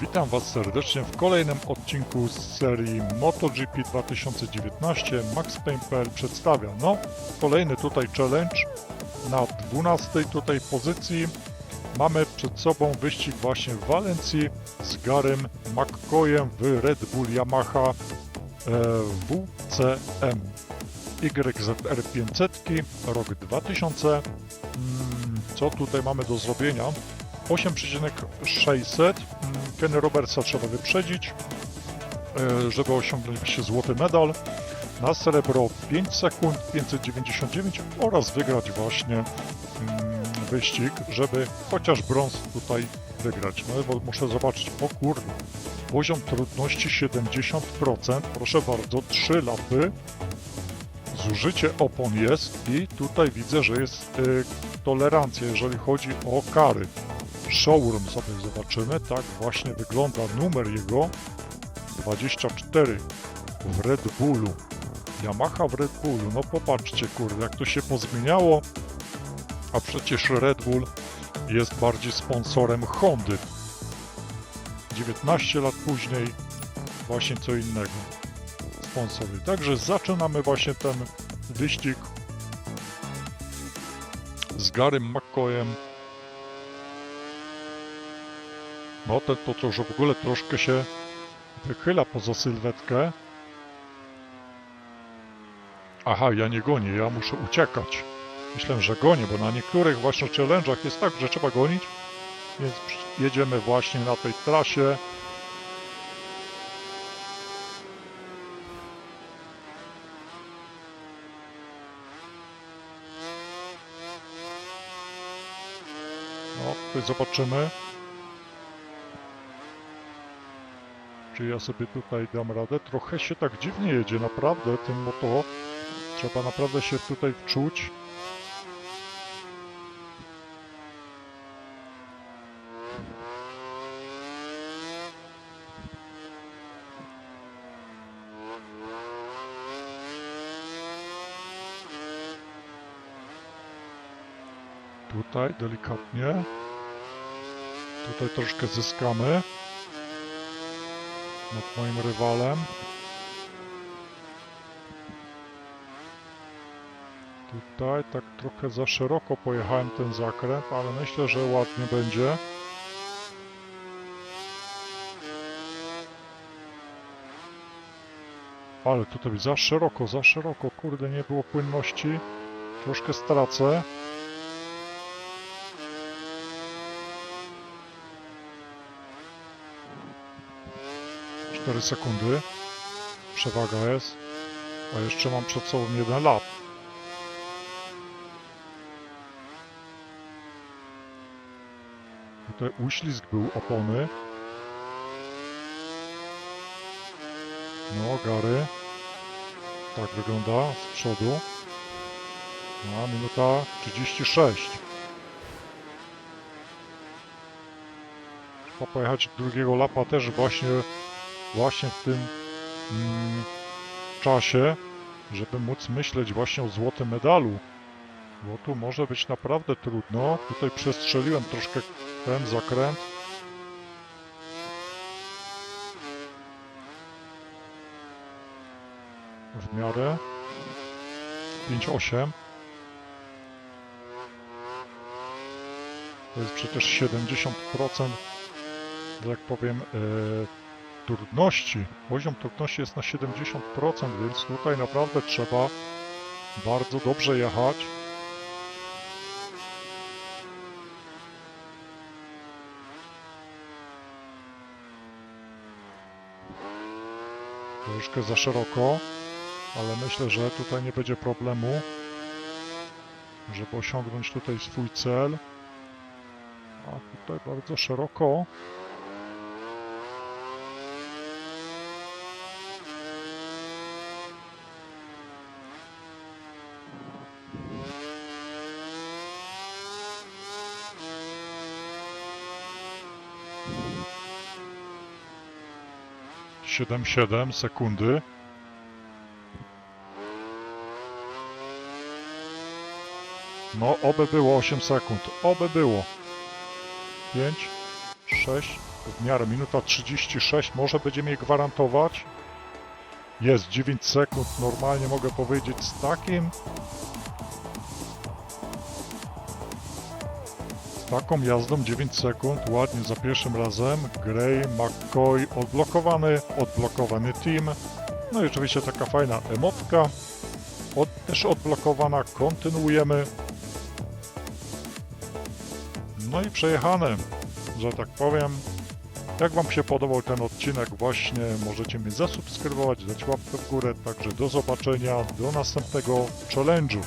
Witam Was serdecznie w kolejnym odcinku z serii MotoGP 2019. Max Payne.pl przedstawia, no, kolejny tutaj challenge na 12 tutaj pozycji. Mamy przed sobą wyścig właśnie w Walencji z Garym McCoyem w Red Bull Yamaha e, WCM YZR 500, rok 2000. Mm, Co tutaj mamy do zrobienia? 8,600. Kenny Robertsa trzeba wyprzedzić, e, żeby osiągnąć złoty medal. Na srebro 5 sekund 599 oraz wygrać właśnie mm, wyścig, żeby chociaż brąz tutaj wygrać. No bo muszę zobaczyć, o kurde, poziom trudności 70%, proszę bardzo, 3 lapy, zużycie opon jest i tutaj widzę, że jest y, tolerancja, jeżeli chodzi o kary. Showroom sobie zobaczymy, tak właśnie wygląda numer jego 24 w Red Bullu. Yamaha w Red Bullu, no popatrzcie kurde, jak to się pozmieniało, a przecież Red Bull jest bardziej sponsorem Hondy. 19 lat później właśnie co innego sponsory. Także zaczynamy właśnie ten wyścig z Garym McCoyem. No ten to, to już w ogóle troszkę się wychyla poza sylwetkę. Aha, ja nie gonię, ja muszę uciekać. Myślę, że gonię, bo na niektórych właśnie challenge'ach jest tak, że trzeba gonić. Więc jedziemy właśnie na tej trasie. No, tutaj zobaczymy. Czy ja sobie tutaj dam radę? Trochę się tak dziwnie jedzie, naprawdę, tym moto. Trzeba naprawdę się tutaj wczuć. Tutaj delikatnie. Tutaj troszkę zyskamy nad moim rywalem. Tutaj tak trochę za szeroko pojechałem ten zakręt, ale myślę, że ładnie będzie. Ale tutaj za szeroko, za szeroko, kurde, nie było płynności. Troszkę stracę. Cztery sekundy. Przewaga jest. A jeszcze mam przed sobą jeden lap. Tutaj uślizg był opony. No, Gary. Tak wygląda z przodu. No, minuta 36. Trzeba pojechać drugiego lapa też właśnie, właśnie w tym mm, czasie, żeby móc myśleć właśnie o złotym medalu. Bo tu może być naprawdę trudno. Tutaj przestrzeliłem troszkę ten zakręt. W miarę. 5-8. To jest przecież 70%, że jak powiem, e, trudności. Poziom trudności jest na 70%, więc tutaj naprawdę trzeba bardzo dobrze jechać. Troszkę za szeroko, ale myślę, że tutaj nie będzie problemu, żeby osiągnąć tutaj swój cel. A tutaj bardzo szeroko. Siedem, siedem sekundy. No, oby było 8 sekund. Oby było. 5, 6, w miarę minuta 36, może będziemy je gwarantować. Jest 9 sekund, normalnie mogę powiedzieć z takim taką jazdą 9 sekund, ładnie za pierwszym razem. Gray, McCoy odblokowany, odblokowany team. No i oczywiście taka fajna emotka. Od, też odblokowana, kontynuujemy. No i przejechane, że tak powiem. Jak Wam się podobał ten odcinek właśnie, możecie mnie zasubskrybować, dać łapkę w górę. Także do zobaczenia, do następnego challenge'u.